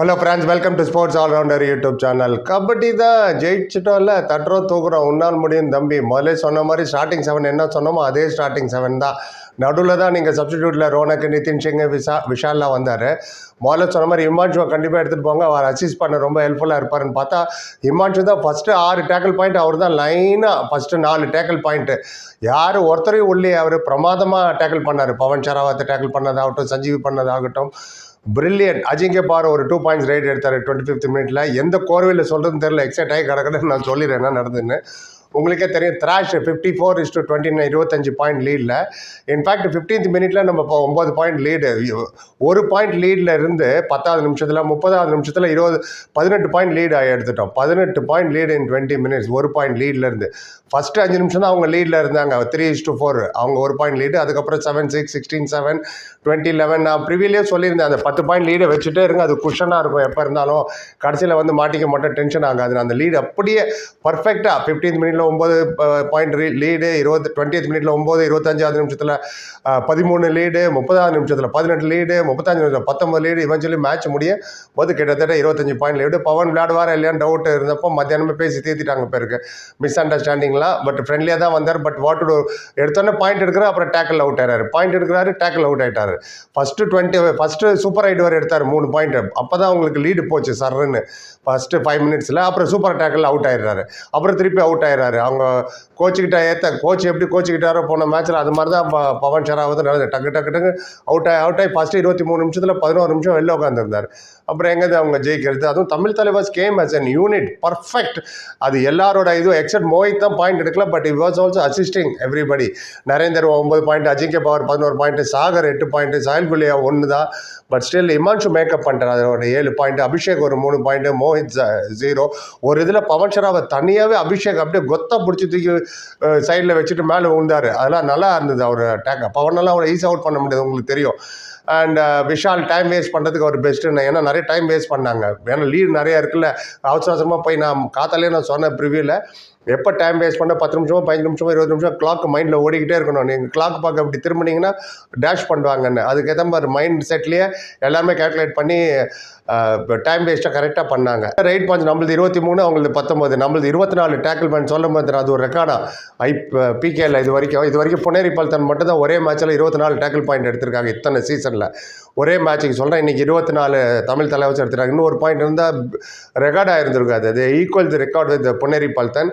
Hello friends welcome to sports allrounder YouTube channel kabaddi தான் ஜெயிச்சிட்டோம்ல தட்டுறோம் தூக்குறோம் உன்னால் முடியும் தம்பி. முதல்ல சொன்ன மாதிரி ஸ்டார்டிங் செவன் என்ன சொன்னோமோ அதே ஸ்டார்டிங் செவன் தான். நடுவில் தான் நீங்கள் சப்ஸ்டிடியூட்டில் ரோனக்கு நிதின் சிங் விஷா விஷால்லாம் வந்தார். முதல்ல சொன்ன மாதிரி இமான்ஷுவை கண்டிப்பாக எடுத்துகிட்டு போங்க. அவர் அசிஸ் பண்ண ரொம்ப ஹெல்ப்ஃபுல்லாக இருப்பாருன்னு பார்த்தா இமான்ஷு தான் ஃபஸ்ட்டு ஆறு டேக்கிள் பாயிண்ட் அவர் தான் லைனாக ஃபஸ்ட்டு நாலு டேக்கிள் பாயிண்ட்டு யார் ஒருத்தரையும் உள்ளே அவர் பிரமாதமாக டேக்கிள் பண்ணார். பவன் ஷராவத்தை டேக்கிள் பண்ணதாகட்டும் சஞ்சீவி பண்ணதாகட்டும். பிரில்லியன் அஜிங்கே பார் ஒரு டூ பாயிண்ட்ஸ் ரைட் எடுத்தார் டுவெண்ட்டி ஃபிஃப்த் மினிட்ல எந்த கோர்வையில் சொல்கிறதுன்னு தெரியல எக்ஸைட் ஆகி கிடக்குன்னு நான் சொல்லிடுறேன் என்ன நடந்துன்னு. உங்களுக்கே தெரியும் thrash fifty four is to twenty nine இருபத்தஞ்சு பாயிண்ட் லீடில் இன்ஃபேக்ட் ஃபிஃப்டீன்த் மினிட்ல நம்ம இப்போ ஒம்பது பாயிண்ட் லீடு ஒரு பாயிண்ட் லீடில் இருந்து பத்தாவது நிமிஷத்தில் முப்பதாவது நிமிஷத்தில் இருபது பதினெட்டு பாயிண்ட் லீடு எடுத்துட்டோம். பதினெட்டு point lead in twenty minutes ஒரு பாயிண்ட் லீடில் இருந்து. ஃபஸ்ட்டு அஞ்சு நிமிஷம் தான் அவங்க லீடில் இருந்தாங்க. த்ரீ இஸ் டு ஃபோர் அவங்க ஒரு பாயிண்ட் லீடு அதுக்கப்புறம் seven six sixteen seven twenty eleven நான் ப்ரிவிலே சொல்லியிருந்தேன் அந்த பத்து பாயிண்ட் லீடை வச்சுட்டே இருங்க. அது குஷனாக இருக்கும் எப்போ இருந்தாலும். கடைசியில் வந்து மாட்டிக்க மாட்டோம் டென்ஷன் ஆகாது. அந்த லீடு அப்படியே பர்ஃபெக்டாக ஃபிஃப்டீன்த் மினிட்ல ஒம்பது பாயிண்ட் லீடு இருபது டுவெண்ட்டி மினிட்ல ஒம்பது இருபத்தஞ்சாவது நிமிஷத்தில் பதிமூணு லீடு முப்பதாவது நிமிஷத்தில் பதினெட்டு லீடு முப்பத்தஞ்சு நிமிஷம் பத்தொம்பது லீடு இவன் மேட்ச் முடிய போது கிட்டத்தட்ட இருபத்தஞ்சு பாயிண்ட் லீடு பவன் விளையாடுவாரா இல்லையான்னு டவுட் இருந்தப்போ மத்தியானமே பேசி தீர்த்திட்டாங்க பேருக்கு. மிஸ் அண்டர்ஸ்டாண்டிங்லாம் பட் ஃப்ரெண்ட்லியாக தான் வந்தார். பட் வாட் டு எடுத்தோன்னே பாயிண்ட் எடுக்கிறார் அப்புறம் டேக்கிள் அவுட் ஆயிட்டாரு பாயிண்ட் எடுக்கிறாரு டேக்கிள் அவுட் ஆகிட்டார் first twenty first super raid வரை எடுத்தார் மூணு பாயிண்ட் அப்போ தான் உங்களுக்கு லீடு போச்சு சர்ன்னு ஃபஸ்ட்டு ஃபைவ் மினிட்ஸில் அப்புறம் சூப்பர் டேக்கிள் அவுட் ஆயிடுறாரு. அப்புறம் திருப்பி அவுட் ஆயிடுறாரு அவங்க கோச்சுக்கிட்ட ஏற்ற கோச் எப்படி கோச்சுக்கிட்டாரோ போன மேட்ச்சில் அது மாதிரி தான் ப- பவன் ஷராவத் நடந்தது டக்கு டக்கு டக்கு அவுட் ஆகி அவுட் ஆகி ஃபஸ்ட்டு இருபத்தி மூணு நிமிஷத்தில் பதினோரு நிமிஷம் வெளில உட்காந்துருந்தார் அப்புறம் எங்கே அவங்க ஜெயிக்கிறது? அதுவும் Tamil Thalaivas came as an unit perfect அது எல்லாரோட இதுவும் எக்ஸப்ட் மோஹித் தான் பாயிண்ட் எடுக்கல but it was also assisting everybody Narender ஒம்பது பாயிண்ட் அஜிங்கே பவர் பதினோரு பாயிண்ட் சாகர் எட்டு பாயிண்ட் சாயல் குலியா ஒன்று தான். பட் ஸ்டில் இமான்ஷு மேக்கப் பண்ணிட்டார் அதோட ஏழு பாயிண்ட் அபிஷேக் ஒரு மூணு பாயிண்ட் மோஹித் ஜீரோ ஒரு இதில் பவன் ஷராவை தனியாகவே அபிஷேக் அப்படியே கொத்தா பிடிச்சி தூக்கி சைடில் வச்சுட்டு மேலே விழுந்தார் அதெல்லாம் நல்லா இருந்தது அவர் டேக் பவனெல்லாம் அவரை ஈஸி அவுட் பண்ண முடியாது உங்களுக்கு தெரியும். And uh, Vishal time waste பண்ணுறதுக்கு ஒரு பெஸ்ட்டுன்னு ஏன்னா நிறைய டைம் வேஸ்ட் பண்ணாங்க. ஏன்னா லீட் நிறையா இருக்குல்ல. அவசர அவசரமாக போய் நான் காத்தாலே நான் சொன்னேன் ப்ரிவியூவில் எப்போ டைம் வேஸ்ட் பண்ணால் பத்து நிமிஷமோ பதினஞ்சு நிமிஷமோ இருபது நிமிஷம் கிளாக் மைண்டில் ஓடிக்கிட்டே இருக்கணும். நீங்கள் கிளாக் பார்க்க அப்படி திரும்பினீங்கன்னா டேஷ் பண்ணுவாங்கன்னு. அதுக்கேற்ற மாதிரி மைண்ட் செட்லேயே எல்லாமே கேல்குலேட் பண்ணி டைம் வேஸ்ட்டாக கரெக்டாக பண்ணாங்க. ரைட் பஞ்ச் நம்மளது இருபத்தி மூணு அவங்களது பத்தொம்போது நம்மளது இருபத்தி நாலு டேக்கிள் பாயிண்ட் சொல்லும் போது அது ஒரு ரெக்கார்டா ஐ பிகேல இது வரைக்கும் இது வரைக்கும் புனேரி பல்தன் மட்டும் தான் ஒரே மேட்ச்சில் இருபத்தி நாலு டேக்கிள் பாயிண்ட் எடுத்திருக்காங்க இத்தனை சீசனில் ஒரே மேட்ச்சுக்கு சொல்கிறேன் இன்றைக்கி இருபத்தி நாலு தமிழ் தலைவச்சு எடுத்துருக்காங்க. இன்னும் ஒரு பாயிண்ட் இருந்தால் ரெக்கார்டாக இருந்திருக்காது. அது equal the record with Puneri Paltan.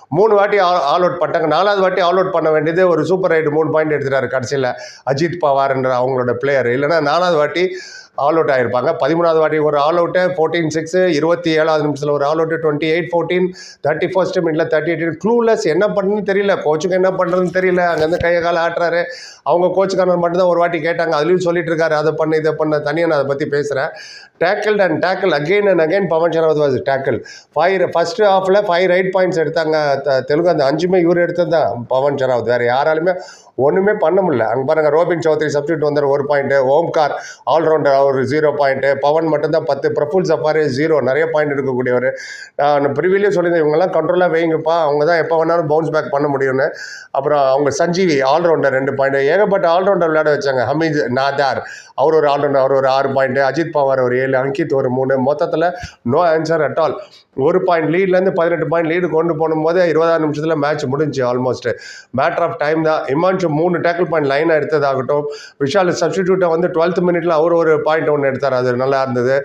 மூணு வாட்டி ஆல் அவுட் பண்ணிட்டாங்க நாலாவது வாட்டி ஆல் அவுட் பண்ண வேண்டியது ஒரு சூப்பர் ரைடு மூணு பாயிண்ட் எடுத்துட்டாரு. கடைசியில் அஜித் பவார்ன்ற அவங்களோட பிளேயர் இல்லைன்னா நாலாவது வாட்டி ஆல் அவுட் ஆகிருப்பாங்க பதிமூணாவது வாட்டி ஒரு ஆல் அவுட்டு ஃபோர்டீன் சிக்ஸு இருபத்தி ஏழாவது நிமிஷத்தில் ஒரு all out twenty eight fourteen thirty first மினிட்ல தேர்ட்டி எயிட் க்ளூலெஸ் என்ன பண்ணுன்னு தெரியல. கோச்சுக்கு என்ன பண்ணுறதுன்னு தெரியல. அங்கேருந்து கையை கால ஆட்டுறாரு. அவங்க கோச்சுக்காரர் மட்டும் தான் ஒரு வாட்டி கேட்டாங்க. அதுலேயும் சொல்லிட்டு இருக்காரு. அதை பண்ணு இதை பண்ண. தனியாக நான் அதை பற்றி பேசுகிறேன் tackle and tackle again and again Pawan Sehrawat was tackle five first ஹாஃபில் ஃபைவ் ரைட் பாயிண்ட்ஸ் எடுத்தாங்க தெலுங்கு அந்த அஞ்சுமே இவர் எடுத்தது தான். பவன் சரவத் வேறு யாராலுமே ஒன்றுமே பண்ண முடியல. அங்கே பாருங்கள் ரோபின் சௌத்ரி சப்ஸ்டியூட் வந்தார் ஒரு பாயிண்ட்டு ஓம்கார் ஆல்ரவுண்டர் அவர் ஜீரோ பாயிண்ட்டு பவன் மட்டும்தான் பத்து. பிரஃபுல் சஃபாரி ஜீரோ நிறைய பாயிண்ட் எடுக்கக்கூடியவர். நான் ப்ரிவிலே சொல்லியிருந்தேன் இவங்கெல்லாம் கண்ட்ரோலாக வைங்கப்பா. அவங்க தான் எப்போ வேணாலும் பவுன்ஸ் பேக் பண்ண முடியும்னு. அப்புறம் அவங்க சஞ்சீவி ஆல்ரவுண்டர் ரெண்டு பாயிண்ட் ஏகப்பட்ட ஆல்ரவுண்டர் விளையாட வச்சாங்க. ஹமீத் நாதார் அவர் ஒரு ஆல்ரவுண்டர் அவர் ஒரு ஆறு பாயிண்ட்டு அஜித் பவார் ஒரு ஏழு அங்கித் ஒரு மூணு. மொத்தத்தில் நோ ஆன்சர் அட் ஆல் ஒரு பாயிண்ட் லீட்லேருந்து பதினெட்டு பாயிண்ட் லீடு கொண்டு போகும்போது இருபதாறு நிமிஷத்தில் மேட்ச் முடிஞ்சு ஆல்மோஸ்ட் மேட்ரு ஆஃப் டைம் தான். இமான்ஷு மூணு டேக்கிள் பாயிண்ட் லைனாக எடுத்ததாகட்டும். விஷால் சப்ஸ்டியூட்டை வந்து டுவெல்த் மினிட்ல அவர் ஒரு பாயிண்ட் ஒன்று எடுத்தார். அது நல்லா இருந்தது.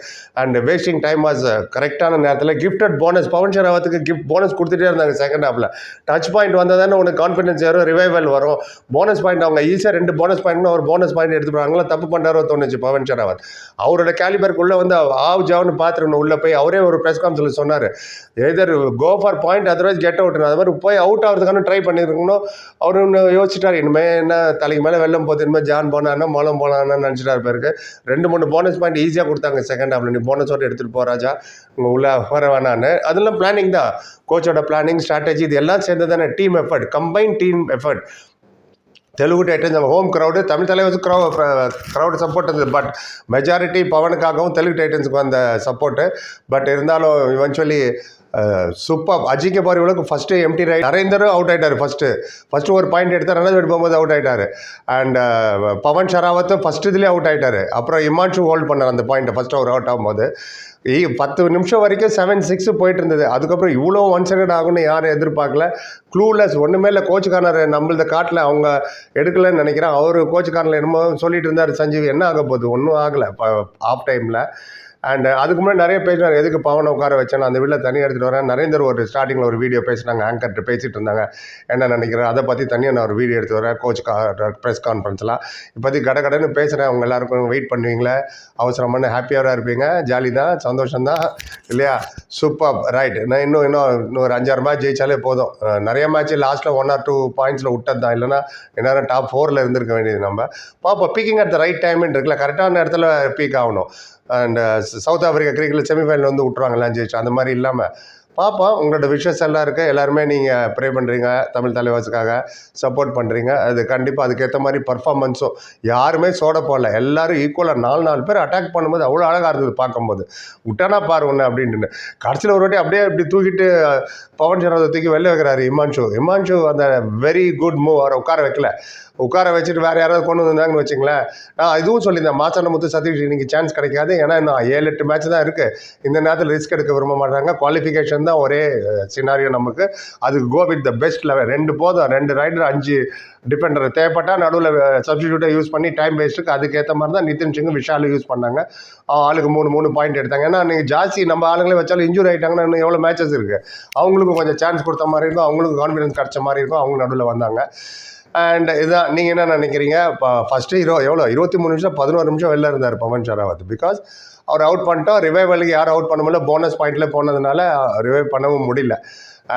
அண்ட் வேஸ்டிங் டைம் வாஸ் கரெக்டான நேரத்தில் கிஃப்டட் போனஸ் பவன் ஷராவத்துக்கு கிஃப்ட் போனஸ் கொடுத்துட்டே இருந்தாங்க செகண்ட் ஹாஃபில் டச் பாயிண்ட் வந்ததானே உனக்கு கான்ஃபிடன்ஸ் வரும் ரிவைவல் வரும். போனஸ் பாயிண்ட் அவங்க ஈஸியாக ரெண்டு போனஸ் பாயிண்ட் ஒரு போனஸ் பாயிண்ட் எடுத்துப்பாங்களா தப்பு பண்ணுறாரோ தோணுச்சு பவன் ஷராவத் அவரோட கேலிபருக்குள்ளே வந்து ஆவ் ஜாவ்னு பார்த்துருக்கணும் உள்ளே போய் அவரே ஒரு ப்ரெஸ் கான்ஃபரன்ஸில் சொன்னார். Either go for point otherwise get out அது மாதிரி போய் அவுட் ஆகிறதுக்கான ட்ரை பண்ணியிருக்கணும் அவர் ஒன்று யோசிச்சிட்டார் இனிமேல் என்ன தலைக்கு மேலே வெள்ளம் போது இனிமேல் ஜான் போனான்னா மலம் போனான்னு நினச்சிட்டாரு இருப்பாருக்கு ரெண்டு மூணு போனஸ் பாயிண்ட் ஈஸியாக கொடுத்தாங்க செகண்ட் ஹாஃபில் நீ போனஸோட எடுத்துகிட்டு போகிறாஜா உங்கள் உள்ளே வர வேணான்னு. அதெல்லாம் பிளானிங் தான். கோச்சோட பிளானிங் ஸ்ட்ராட்டஜி இது எல்லாம் சேர்ந்து தானே. Team effort combine team effort Telugu Titans நம்ம home crowd Tamil Thalaivar crow crowd support இருந்தது பட் மெஜாரிட்டி பவனுக்காகவும் தெலுங்கு டைட்டன்ஸுக்கு வந்த சப்போர்ட்டு பட் இருந்தாலும் இவென்ச்சுவலி சூப்பர் அஜிக்க பாரிவளுக்கு ஃபஸ்ட்டு எம்டி ரைட் நரேந்தரும் அவுட் ஆகிட்டார் ஃபஸ்ட்டு ஃபஸ்ட்டு ஒரு பாயிண்ட் எடுத்தார் ரெண்டாவது எடுப்போம் போகும்போது அவுட் ஆகிட்டார் அண்ட் பவன் ஷராவத்தும் ஃபஸ்ட்டு இதுலேயே அவுட் ஆகிட்டார் அப்புறம் இமான்ஷு ஹோல்ட் பண்ணார் அந்த பாயிண்ட்டை ஃபஸ்ட்டு அவர் அவுட் ஆகும்போது. ஈ பத்து நிமிஷம் வரைக்கும் செவன் சிக்ஸ் போயிட்டு இருந்தது. அதுக்கப்புறம் இவ்வளோ ஒன் செகண்ட் ஆகும்னு யாரும் எதிர்பார்க்கல. க்ளூலெஸ் ஒன்றுமே இல்லை கோச் கார்னர் நம்மளது காட்டில் அவங்க எடுக்கலைன்னு நினைக்கிறேன். அவர் கோச் கார்னர் என்னமோ சொல்லிட்டு இருந்தார் சஞ்சீவ். என்ன ஆக போகுது? ஒன்றும் ஆகலை. ஆஃப் டைமில் அண்ட் uh, அதுக்கு முன்னாடி நிறைய பேசினார் எதுக்கு பவனை உட்கார வச்சேன் அந்த வீட்டில் தனியாக எடுத்துகிட்டு வரேன். நரேந்தர் ஒரு ஸ்டார்டிங்கில் ஒரு வீடியோ பேசினாங்க ஆங்கர்கிட்ட பேசிகிட்டு இருந்தாங்க. என்ன நினைக்கிறேன்? அதை பற்றி தனியாக நான் ஒரு வீடியோ எடுத்து வரேன் கோச் ப்ரெஸ் கான்ஃபரன்ஸ்லாம் இப்போதைக்கு கட கடன்னு பேசுகிறேன் அவங்க எல்லாருக்கும் வெயிட் பண்ணுவீங்களே? அவசரமான ஹாப்பியாக இருப்பீங்க. ஜாலி தான் சந்தோஷம் தான் இல்லையா? சூப்பர் ரைட் நான் இன்னும் இன்னும் இன்னும் ஒரு அஞ்சாறு மேட்ச் ஜெயிச்சாலே போதும். நிறைய மேட்ச் லாஸ்ட்டில் ஒன் ஆர் டூ பாயிண்ட்ஸில் விட்டது தான். இல்லைன்னா எந்நேரம் டாப் ஃபோரில் இருந்திருக்க வேண்டியது நம்ம. பாப்பா பீக்கிங் அட் த ரைட் டைம்னு இருக்குல்ல. கரெக்டான இடத்துல பீக் ஆகணும். அண்ட் சவுத் ஆஃப்ரிக்கா கிரிக்கெட்டில் செமிஃபைனல் வந்து விட்ருவாங்கலாம் ஜெயிச்சு அந்த மாதிரி இல்லாமல் பார்ப்போம் உங்களோட விஷஸ் எல்லாம் இருக்குது எல்லாருமே நீங்கள் ப்ரே பண்ணுறீங்க தமிழ் தலைவாசுக்காக சப்போர்ட் பண்ணுறீங்க அது கண்டிப்பாக அதுக்கேற்ற மாதிரி பர்ஃபார்மன்ஸும் யாருமே சோட போடல. எல்லாரும் ஈக்குவலாக நாலு நாலு பேர் அட்டாக் பண்ணும்போது அவ்வளோ அழகாக இருந்தது பார்க்கும்போது. விட்டானா பாரு ஒன்று அப்படின்ட்டு கடைசியில் ஒரு வாட்டி அப்படியே இப்படி தூக்கிட்டு பவன் சரவதை தூக்கி வெளில வைக்கிறாரு இமான்ஷு. இமான்ஷு அந்த வெரி குட் மூவ் அவரை உட்கார வைக்கல. உட்கார வச்சுட்டு வேறு யாராவது கொண்டு வந்தாங்கன்னு வச்சுங்களேன் நான் இதுவும் சொல்லியிருந்தேன் மாசான முத்து சதீஷ் இன்றைக்கி சான்ஸ் கிடைக்காது. ஏன்னா இன்னும் ஏழு எட்டு மேட்ச் தான் இருக்குது இந்த நேரத்தில் ரிஸ்க் எடுக்க விரும்ப மாட்டாங்க. குவாலிஃபிகேஷன் தான் ஒரே சினாரியோ நமக்கு. அதுக்கு go with the best level ரெண்டு போதும். ரெண்டு ரைடர் அஞ்சு டிபெண்டர் தேவைப்பட்டால் நடுவில் சப்ஸ்டியூட்டை யூஸ் பண்ணி டைம் வேஸ்ட்டுக்கு அதுக்கேற்ற மாதிரி தான் நிதின் சிங்கும் விஷாலும் யூஸ் பண்ணாங்க. ஆளுக்கு மூணு மூணு பாயிண்ட் எடுத்தாங்க. ஏன்னா நீங்கள் ஜாஸ்தி நம்ம ஆளுங்களே வச்சாலும் இன்ஜூரி ஆகிட்டாங்கன்னா இன்னும் எவ்வளோ மேட்சஸ் இருக்குது அவங்களுக்கும் கொஞ்சம் சான்ஸ் கொடுத்த மாதிரி இருக்கும். அவங்களுக்கும் கான்ஃபிடன்ஸ் கிடச்ச மாதிரி இருக்கும். அவங்க நடுவில் வந்தாங்க. அண்ட் இதான் நீங்கள் என்ன நினைக்கிறீங்க? இப்போ ஃபஸ்ட்டு ஹீரோ எவ்வளோ? இருபத்தி மூணு நிமிஷம் பதினோரு நிமிஷம் வெளில இருந்தார் பவன் ஷராவத். பிகாஸ் அவர் அவுட் பண்ணிட்டோம் ரிவைவலுக்கு யாரும் அவுட் பண்ண முடியல. போனஸ் பாயிண்ட்டில் போனதுனால ரிவைவ் பண்ணவும் முடியல.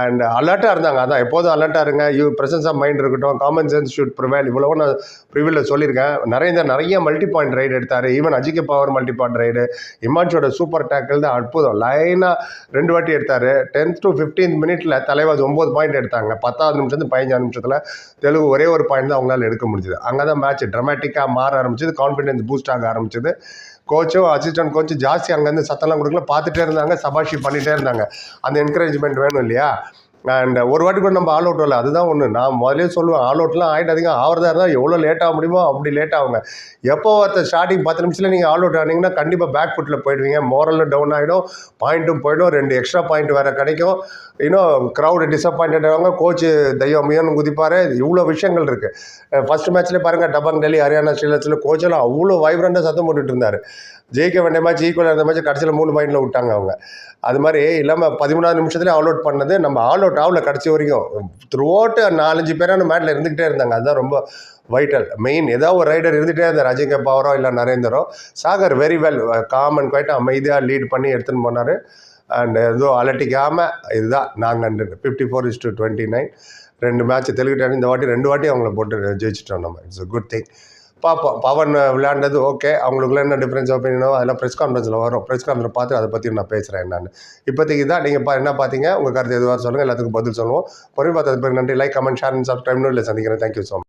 அண்ட் அலர்ட்டாக இருந்தாங்க. அதான் எப்போதும் அலர்ட்டாக இருங்க. யூ ப்ரெசன்ஸ் ஆஃப் மைண்ட் இருக்கட்டும் காமன் சென்ஸ் ஷூட் ப்ரிவைல் இவ்வளோ நான் ப்ரிவியூவில் சொல்லியிருக்கேன். நிறைய நிறைய மல்டி பாயிண்ட் ரைடு எடுத்தார் even Ajinkya Pawar multi point raid இமான்ஷோட super tackle தான் அற்புதம். லைனாக ரெண்டு வாட்டி எடுத்தார். டென்த் டு ஃபிஃப்டீன்த் மினிட்ல தலைவாஸ் ஒம்பது பாயிண்ட் எடுத்தாங்க. பத்தாவது நிமிஷத்து பதினஞ்சாறு நிமிஷத்தில் தெலுங்கு ஒரே ஒரு பாயிண்ட் தான் அவங்களால எடுக்க முடிஞ்சுது. அங்கே தான் மேட்ச் ட்ரமேட்டிக்காக மாற ஆரம்பிச்சது. கான்ஃபிடென்ஸ் பூஸ்ட் ஆக ஆரம்பிச்சது. கோச்சும் அசிஸ்டன்ட் கோச்சும் ஜாஸ்தி அங்கேருந்து சத்தம்லாம் கொடுக்கல. பார்த்துட்டே இருந்தாங்க சபாஷி பண்ணிகிட்டே இருந்தாங்க. அந்த என்கரேஜ்மெண்ட் வேணும் இல்லையா? அண்ட் ஒரு வாட்டி கூட நம்ம ஆல் அவுட் வரல. அதுதான் ஒன்று நான் முதலே சொல்லுவேன் ஆல் அவுட்லாம் ஆகிட்டாதீங்க ஆகிறதா இருந்தால் எவ்வளோ லேட் ஆக முடியுமோ அப்படி லேட் ஆகுங்க. எப்போ ஒருத்தர் ஸ்டார்டிங் பத்து நிமிஷத்தில் நீங்கள் ஆல் அவுட் ஆனீங்கன்னா கண்டிப்பாக பேக் ஃபுட்டில் போயிடுவீங்க. மோரலும் டவுன் ஆகிடும் பாயிண்ட்டும் போயிடும். ரெண்டு எக்ஸ்ட்ரா பாயிண்ட் வேறு கிடைக்கும். இன்னும் க்ரௌடு டிசப்பாயின்ட் ஆவாங்க கோச்சு தெய்வம் முயன்னு குதிப்பார். இவ்வளோ விஷயங்கள் இருக்குது ஃபஸ்ட் மேட்ச்லேயே பாருங்கள் டபங் டெல்லி ஹரியானா ஸ்ரீலத்தில் கோச்செல்லாம் அவ்வளோ வைப்ரண்ட்டாக சத்தம் போட்டுட்டு இருந்தார். ஜெயிக்க வேண்டிய மேட்ச் ஈக்குவலாக இருந்த மேட்ச் கடைசியில் மூணு பாயிண்டில் விட்டாங்க அவங்க. அது மாதிரி இல்லாமல் பதிமூணாவது நிமிஷத்துலேயே ஆல் அவுட் பண்ணது நம்ம ஆல் அவுட் ஆகல கடைசி வரைக்கும். த்ரூ அவுட் நாலஞ்சு பேரான மேட்டில் இருந்துக்கிட்டே இருந்தாங்க. அதுதான் ரொம்ப வைட்டல் மெயின் ஏதாவது ஒரு ரைடர் இருந்துகிட்டே இருந்தார். அஜிங்க பவரோ இல்லை நரேந்தரோ. Sagar very well calm and quiet அமைதியாக லீட் பண்ணி எடுத்துன்னு போனார். அண்ட் எதுவும் அலட்டிக்காமல் இதுதான். நாங்கள் fifty four is to twenty nine ரெண்டு மேட்ச் தெலுங்கு இந்த வாட்டி ரெண்டு வாட்டி அவங்கள போட்டு ஜெயிச்சிட்டோம் நம்ம. இட்ஸ் அ குட் திங் பார்ப்போம். பவன் விளையாண்டது ஓகே அவங்களுக்குள்ள என்ன டிஃப்ரென்ஸ் ஒப்பீனியனோ அதெல்லாம் ப்ரெஸ் கான்ஃபரன்ஸில் வரும். ப்ரெஸ் கான்ஃபரன்ஸ் பார்த்து அதை பற்றி நான் பேசுகிறேன் என்னன்னு இப்போதைக்கு தான் நீங்கள் பா என்ன பார்த்தீங்க? உங்கள் கருத்து எதுவாக சொல்லுங்கள் எல்லாத்துக்கும் பதில் சொல்லுவோம். பொறுமை பார்த்தது பிறகு நன்றி. லைக் கமெண்ட் ஷேர் அண்ட் சப்ஸ்கிரைப்னு இல்லை. சந்திக்கிறேன். Thank you so much